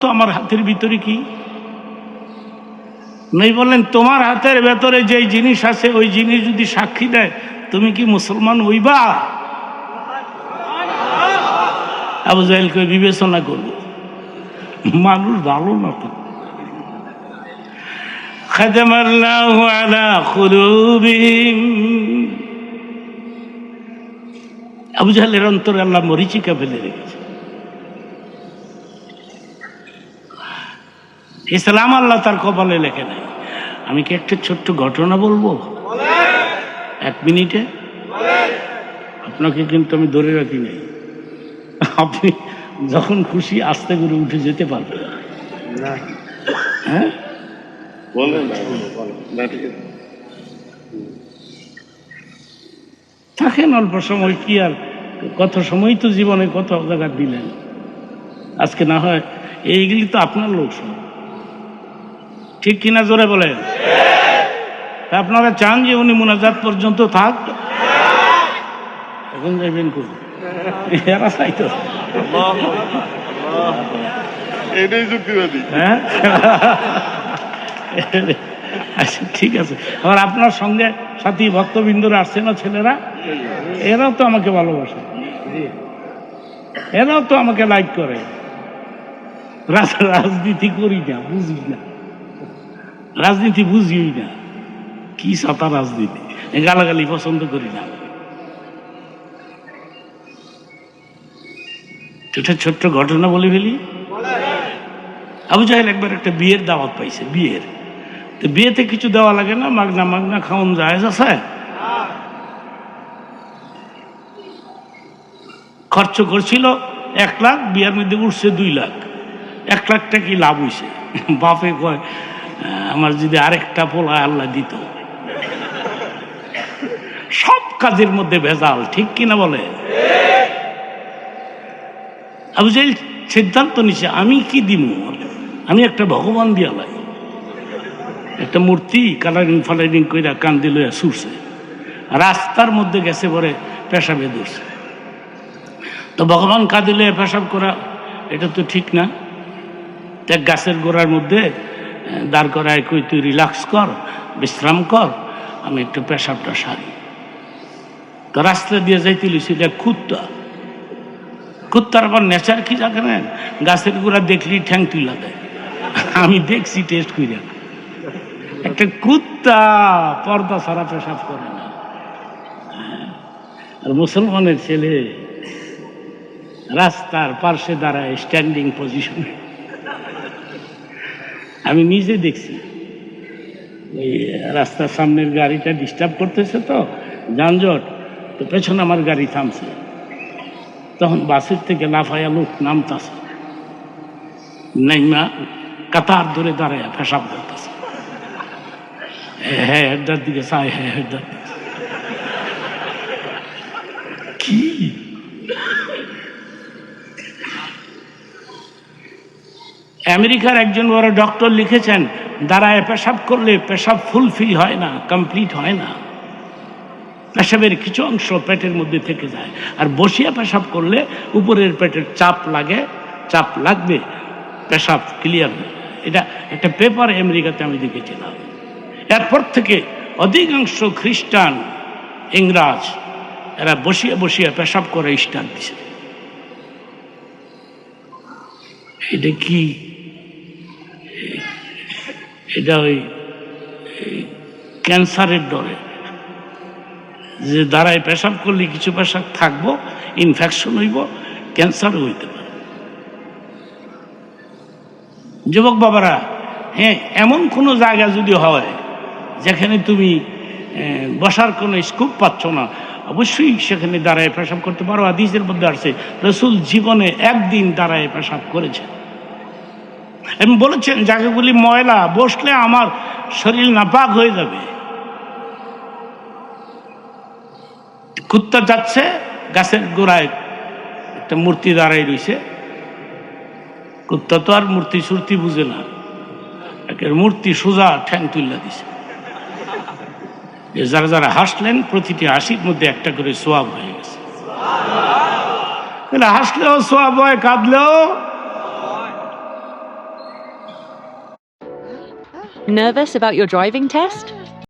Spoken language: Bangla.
তো আমার হাতের ভিতরে কি নেই বললেন তোমার হাতের ভেতরে যে জিনিস আছে ওই জিনিস যদি সাক্ষী দেয় তুমি কি মুসলমান হইবা আবু জাহেলকে বিবেচনা করবো মানুষ ভালো না তো ختم الله على قلوبهم আবু জাহেলের অন্তরে আল্লাহ মরিচিকা ফেলে রেখেছে ইসলাম আল্লাহ তার কপালে লেখে নাই। আমি কি একটা ছোট্ট ঘটনা বলব? এক মিনিটে? আপনাকে কিন্তু আমি ধরে রাখি নাই। আপনি যখন খুশি আস্তে করে উঠে যেতে পারবেন। হ্যাঁ? বলেন থাকেন অল্প সময় কি আর? কত সময় তো জীবনে কত জায়গা দিলেন। আজকে না হয় এইগুলি তো আপনার লোক সব ঠিক কিনা জোরে বলেন। আপনারা চান যে উনি মোনাজাত পর্যন্ত থাক? এখন যাইবেন এরা চাইতো এটাই যুক্তিবাদী। হ্যাঁ? আচ্ছা ঠিক আছে। আবার আপনার সঙ্গে সাথী ভক্তবৃন্দরা আসছে না ছেলেরা? এরাও তো আমাকে ভালোবাসে। এরাও তো আমাকে লাইক করে। রাজ- রাজনীতি করি না বুঝি না। রাজনীতি বুঝিই না। কি সাতা রাজনীতি? গালাগালি পছন্দ করি না। এটা ছোট্ট ঘটনা বলে ফেলি। আবু জাহেল একবার একটা বিয়ের দাওয়াত পাইছে বিয়ের। তো বিয়েতে কিছু দেওয়া লাগে না মাগনা মাগনা খাওয়ান যায় আছে? খরচ করছিল এক লাখ বিয়ের মধ্যে উঠছে দুই লাখ। এক লাখটা কি লাভ হইছে? বাপে কয় "আহ, আমার যদি আরেকটা পোলা আল্লাহ দিত। সব কাজের মধ্যে ভেজাল, ঠিক কিনা বলে? আবু সিদ্ধান্ত নিছে, আমি কি দিব আমি একটা ভগবান দিয়া লাই। একটা মূর্তি কালারিং ফালারিং কইরা কান দিল সুরছে। রাস্তার মধ্যে গেছে পরে পেশাবে ধরছে। তো ভগবান কাঁদিলে পেশাব করা, এটা তো ঠিক না। গাছের গোড়ার মধ্যে দাঁড় করায় কই, তুই রিল্যাক্স কর, বিশ্রাম কর, আমি একটু পেশাবটা সারি। তো রাস্তা দিয়ে যাইতে লিছিল খুঁত্তা কুত্তার আবার নেচার কি জানেন? গাছের গোড়া দেখলি ঠ্যাং তুলা দেয় আমি দেখছি টেস্ট কইরা। একটা কুত্তা পর্দা ছাড়া পেশাব করে না। আর মুসলমানের ছেলে রাস্তার পার্শ্বে দাঁড়ায় স্ট্যান্ডিং পজিশনে আমি নিজে দেখছি। এই রাস্তার সামনের গাড়িটা ডিস্টার্ব করতেছে তো, যানজট, তো পেছনে আমার গাড়ি থামছে। তখন বাসের থেকে লাফাইয়া লোক নামতাছে। নাইমা কাতার ধরে দাঁড়ায় পেশাব করতেছে। হ্যাঁ হেডার দিকে চায় হ্যাঁ হেডার কি? আমেরিকার একজন বড় ডক্টর লিখেছেন, দাঁড়ায় পেশাব করলে পেশাব ফুলফিল হয় না, কমপ্লিট হয় না। পেশাবের কিছু অংশ পেটের মধ্যে থেকে যায়। আর বসিয়া পেশাব করলে উপরের পেটের চাপ লাগে, চাপ লাগবে, পেশাব ক্লিয়ার এটা একটা পেপার আমেরিকাতে আমি দেখেছিলাম। এরপর থেকে অধিকাংশ খ্রিস্টান, ইংরাজ, এরা বসিয়া বসিয়া পেশাব করে স্টার্ট দিছে। এটা কি? এটা ওই ক্যান্সারের ডরে যে দাঁড়ায় পেশাব করলে কিছু পেশাব থাকব ইনফেকশন হইব ক্যান্সার হইতে পারে। যুবক বাবারা হ্যাঁ এমন কোনো জায়গা যদি হয়, যেখানে তুমি বসার কোনো স্কোপ পাচ্ছ না, অবশ্যই সেখানে দাঁড়ায় পেশাব করতে পারো। আদিসের মধ্যে আসছে, রসুল জীবনে একদিন দাঁড়ায় পেশাব করেছে এবং বলেছেন জায়গাগুলি ময়লা, বসলে আমার শরীর নাপাক হয়ে যাবে। কুত্তা যাচ্ছে, গাছের গোড়ায় একটা মূর্তি দাঁড়াই রয়েছে। কুত্তা তো আর মূর্তি সুরতি বুঝে না। একের মূর্তি সোজা ঠ্যাং তুল্লা দিছে। যারা যারা হাসলেন, প্রতিটি হাসির মধ্যে একটা করে সোয়াব হয়ে গেছে। হাসলেও সোয়াব হয়, কাঁদলেও Nervous about your driving test?